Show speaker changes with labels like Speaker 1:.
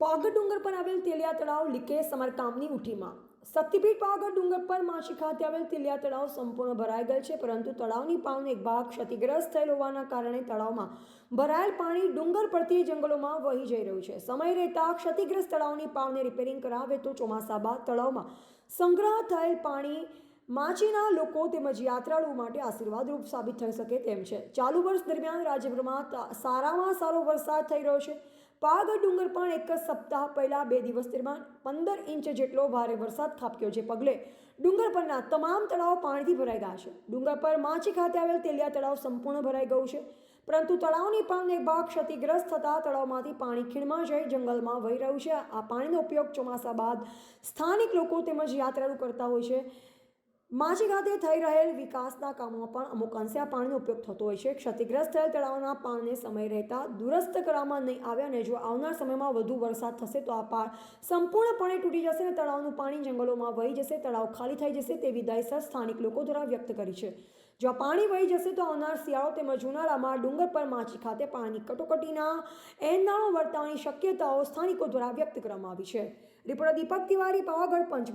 Speaker 1: પાગડ ડુંગર પર આવેલ તેલિયા તળાવ લીકેજ સમારકામની ઉઠીમાં. શક્તિપીઠ પાવાગઢ ડુંગર પર માછી ખાતે આવેલ તેલિયા તળાવ સંપૂર્ણ ભરાઈ ગયેલ છે, પરંતુ તળાવની પાવનો એક ભાગ ક્ષતિગ્રસ્ત થયેલ હોવાના કારણે તળાવમાં ભરાયેલ પાણી ડુંગર પરથી જંગલોમાં વહી જઈ રહ્યું છે. સમય રહેતા ક્ષતિગ્રસ્ત તળાવની પાવને રિપેરિંગ કરાવે તો ચોમાસા બાદ તળાવમાં સંગ્રહ થયેલ પાણી માછીના લોકો તેમજ યાત્રાળુઓ માટે આશીર્વાદરૂપ સાબિત થઈ શકે તેમ છે. ચાલુ વર્ષ દરમિયાન રાજ્યભરમાં સારામાં સારો વરસાદ થઈ રહ્યો છે. પાગડ ડુંગર પણ એક જ સપ્તાહ પહેલાં બે દિવસ દરમિયાન પંદર ઇંચ જેટલો ભારે વરસાદ ખાબક્યો છે પગલે ડુંગર પરના તમામ તળાવો પાણીથી ભરાઈ ગયા છે. ડુંગર પર માછી ખાતે આવેલ તેલિયા તળાવ સંપૂર્ણ ભરાઈ ગયું છે. પરંતુ તળાવની પણ એક ભાગ ક્ષતિગ્રસ્ત થતાં તળાવમાંથી પાણી ખીણમાં જઈ જંગલમાં વહી રહ્યું છે. આ પાણીનો ઉપયોગ ચોમાસા બાદ સ્થાનિક લોકો તેમજ યાત્રાળુ કરતા હોય છે. માછી ખાતે થઈ રહેલ વિકાસના કામોમાં પણ અમુક અંશે પાણીનો ઉપયોગ થતો હોય છે. ક્ષતિગ્રસ્ત થયેલ તળાવના પાણીને સમય રહેતા દુરસ્ત કરવામાં નહીં આવે અને જો આવનાર સમયમાં વધુ વરસાદ થશે તો આ પાળ સંપૂર્ણપણે તૂટી જશે અને તળાવનું પાણી જંગલોમાં વહી જશે, તળાવ ખાલી થઈ જશે તેવી દહેશત સ્થાનિક લોકો દ્વારા વ્યક્ત કરી છે. જો પાણી વહી જશે તો આવનાર શિયાળો તેમજ ઉનાળામાં ડુંગર પર માછી ખાતે પાણીની કટોકટીના એંધાણો વર્તાવાની શક્યતાઓ સ્થાનિકો દ્વારા વ્યક્ત કરવામાં આવી છે. રિપોર્ટર દીપક તિવારી, પાવાગઢ, પંચમહાલ.